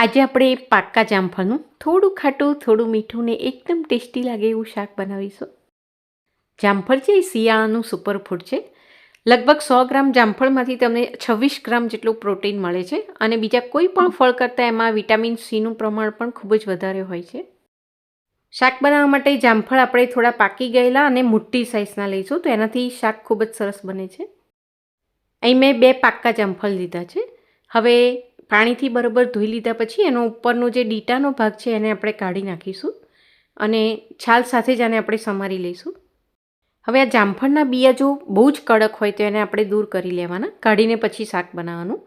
આજે આપણે પાક્કા જામફળનું થોડું ખાટું, થોડું મીઠું ને એકદમ ટેસ્ટી લાગે એવું શાક બનાવીશું. જામફળ છે એ શિયાળાનું સુપરફૂડ છે. લગભગ સો ગ્રામ જામફળમાંથી તમને છવ્વીસ ગ્રામ જેટલું પ્રોટીન મળે છે અને બીજા કોઈ પણ ફળ કરતાં એમાં વિટામિન સીનું પ્રમાણ પણ ખૂબ જ વધારે હોય છે. શાક બનાવવા માટે જામફળ આપણે થોડા પાકી ગયેલા અને મોટી સાઇઝના લઈશું તો એનાથી શાક ખૂબ જ સરસ બને છે. અહીં મેં બે પાક્કા જામફળ લીધા છે. હવે પાણીથી બરાબર ધોઈ લીધા પછી એનો ઉપરનો જે ડીટાનો ભાગ છે એને આપણે કાઢી નાખીશું અને છાલ સાથે જ આને આપણે સમારી લઈશું. હવે આ જામફળના બિયા જો બહુ જ કડક હોય તો એને આપણે દૂર કરી લેવાના, કાઢીને પછી શાક બનાવવાનું.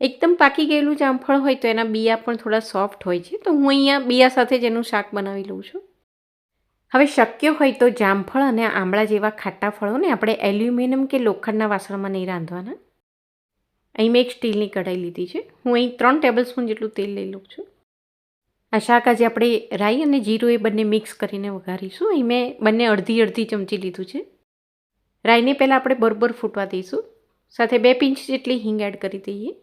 એકદમ પાકી ગયેલું જામફળ હોય તો એના બિયા પણ થોડા સોફ્ટ હોય છે, તો હું અહીંયા બિયા સાથે જ એનું શાક બનાવી લઉં છું. હવે શક્ય હોય તો જામફળ અને આંબળા જેવા ખાટા ફળોને આપણે એલ્યુમિનિયમ કે લોખંડના વાસણમાં નહીં રાંધવાના. અહીં મેં એક સ્ટીલની કઢાઈ લીધી છે. હું અહીં ત્રણ ટેબલ સ્પૂન જેટલું તેલ લઈ લઉં છું. આ શાક આજે આપણે રાઈ અને જીરું એ બંને મિક્સ કરીને વઘારીશું. અહીં મેં બંને અડધી અડધી ચમચી લીધું છે. રાઈને પહેલાં આપણે બરોબર ફૂટવા દઈશું. સાથે બે પિંચ જેટલી હિંગ એડ કરી દઈએ.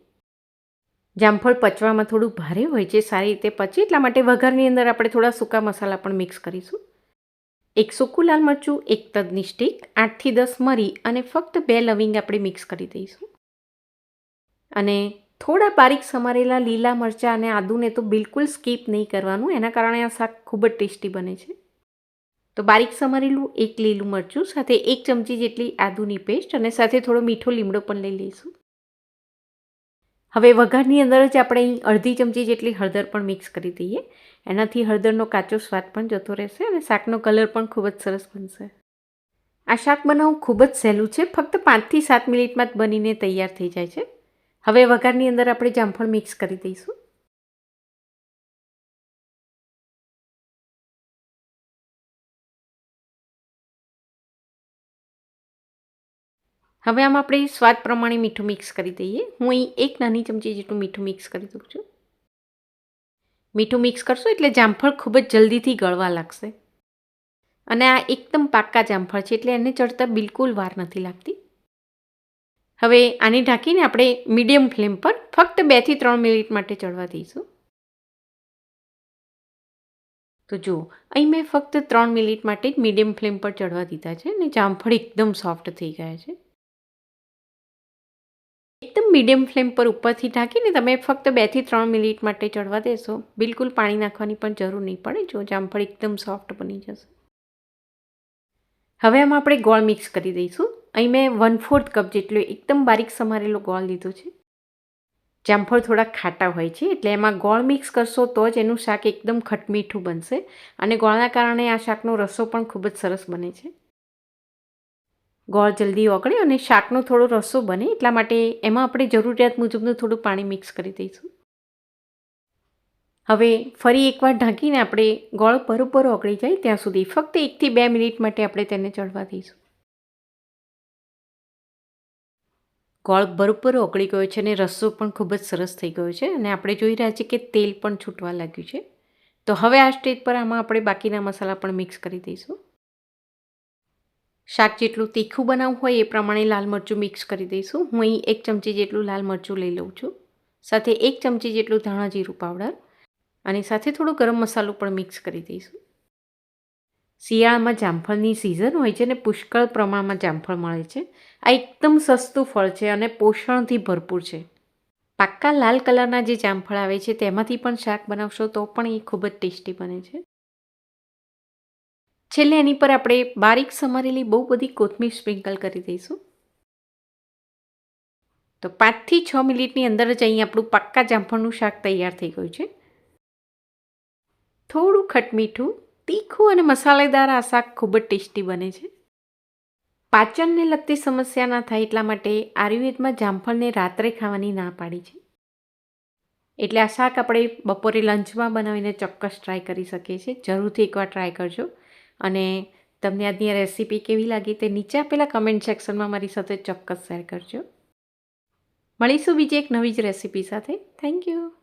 જામફળ પચવામાં થોડું ભારે હોય છે, સારી રીતે પચે, એટલા માટે વઘારની અંદર આપણે થોડા સૂકા મસાલા પણ મિક્સ કરીશું. એક સૂકું લાલ મરચું, એક તદની સ્ટીક, આઠથી દસ મરી અને ફક્ત બે લવિંગ આપણે મિક્સ કરી દઈશું. અને થોડા બારીક સમારેલા લીલા મરચાં અને આદુને તો બિલકુલ સ્કીપ નહીં કરવાનું, એના કારણે આ શાક ખૂબ જ ટેસ્ટી બને છે. તો બારીક સમારેલું એક લીલું મરચું, સાથે એક ચમચી જેટલી આદુની પેસ્ટ અને સાથે થોડો મીઠો લીમડો પણ લઈ લઈશું. હવે વઘારની અંદર જ આપણે અહીં અડધી ચમચી જેટલી હળદર પણ મિક્સ કરી દઈએ. એનાથી હળદરનો કાચો સ્વાદ પણ જતો રહેશે અને શાકનો કલર પણ ખૂબ જ સરસ બનશે. આ શાક બનાવવું ખૂબ જ સહેલું છે, ફક્ત પાંચથી સાત મિનિટમાં જ બનીને તૈયાર થઈ જાય છે. હવે વઘારની અંદર આપણે જામફળ મિક્સ કરી દઈશું. હવે આમ આપણે સ્વાદ પ્રમાણે મીઠું મિક્સ કરી દઈએ. હું અહીં એક નાની ચમચી જેટલું મીઠું મિક્સ કરી દઉં છું. મીઠું મિક્સ કરશો એટલે જામફળ ખૂબ જ જલ્દીથી ગળવા લાગશે. અને આ એકદમ પાક્કા જામફળ છે એટલે એને ચડતા બિલકુલ વાર નથી લાગતી. હવે આને ઢાંકીને આપણે મીડિયમ ફ્લેમ પર ફક્ત બેથી ત્રણ મિનિટ માટે ચડવા દઈશું. તો જુઓ, અહીં મેં ફક્ત ત્રણ મિનિટ માટે જ મીડિયમ ફ્લેમ પર ચડવા દીધા છે અને જામફળ એકદમ સોફ્ટ થઈ ગયા છે. એકદમ મીડિયમ ફ્લેમ પર ઉપરથી ઢાંકીને તમે ફક્ત બેથી ત્રણ મિનિટ માટે ચડવા દેશો. બિલકુલ પાણી નાખવાની પણ જરૂર નહીં પડે, જો જામફળ એકદમ સોફ્ટ બની જશે. હવે આમાં આપણે ગોળ મિક્સ કરી દઈશું. અહીં મેં વન ફોર્થ કપ જેટલો એકદમ બારીક સમારેલો ગોળ લીધો છે. જામફળ થોડા ખાટા હોય છે, એટલે એમાં ગોળ મિક્સ કરશો તો જ એનું શાક એકદમ ખટમીઠું બનશે અને ગોળના કારણે આ શાકનો રસો પણ ખૂબ જ સરસ બને છે. ગોળ જલ્દી ઓગળે અને શાકનો થોડો રસો બને, એટલા માટે એમાં આપણે જરૂરિયાત મુજબનું થોડું પાણી મિક્સ કરી દઈશું. હવે ફરી એકવાર ઢાંકીને આપણે ગોળ બરોબર ઓગળી જાય, ત્યાં સુધી ફક્ત એકથી બે મિનિટ માટે આપણે તેને ચડવા દઈશું. ગોળ બરોબર ઓગળી ગયો છે અને રસો પણ ખૂબ જ સરસ થઈ ગયો છે અને આપણે જોઈ રહ્યા છીએ કે તેલ પણ છૂટવા લાગ્યું છે. તો હવે આ સ્ટેજ પર આમાં આપણે બાકીના મસાલા પણ મિક્સ કરી દઈશું. શાક જેટલું તીખું બનાવવું હોય એ પ્રમાણે લાલ મરચું મિક્સ કરી દઈશું. હું અહીં એક ચમચી જેટલું લાલ મરચું લઈ લઉં છું. સાથે એક ચમચી જેટલું ધાણા જીરું પાવડર. અને સાથે થોડું ગરમ મસાલો પણ મિક્સ કરી દઈશું. શિયાળામાં જામફળની સિઝન હોય છે અને પુષ્કળ પ્રમાણમાં જામફળ મળે છે. આ એકદમ સસ્તું ફળ છે અને પોષણથી ભરપૂર છે. પાક્કા લાલ કલરના જે જામફળ આવે છે તેમાંથી પણ શાક બનાવશો તો પણ એ ખૂબ જ ટેસ્ટી બને છે. છેલ્લે એની પર આપણે બારીક સમારેલી બહુ બધી કોથમીર સ્પ્રિંકલ કરી દઈશું. તો પાંચથી છ મિનિટની અંદર જ અહીં આપણું પાક્કા જામફળનું શાક તૈયાર થઈ ગયું છે. થોડું ખટમીઠું તીખું અને મસાલેદાર આ શાક ખૂબ જ ટેસ્ટી બને છે. પાચનને લગતી સમસ્યા ના થાય એટલા માટે આયુર્વેદમાં જામફળને રાત્રે ખાવાની ના પાડી છે. એટલે આ શાક આપણે બપોરે લંચમાં બનાવીને ચોક્કસ ટ્રાય કરી શકીએ છીએ. જરૂરથી એકવાર ટ્રાય કરજો. અને તમને આજની રેસીપી કેવી લાગી તે નીચે આપેલા કમેન્ટ સેક્શનમાં મારી સાથે ચોક્કસ શેર કરજો. મળીશું બીજી એક નવી જ રેસીપી સાથે. Thank you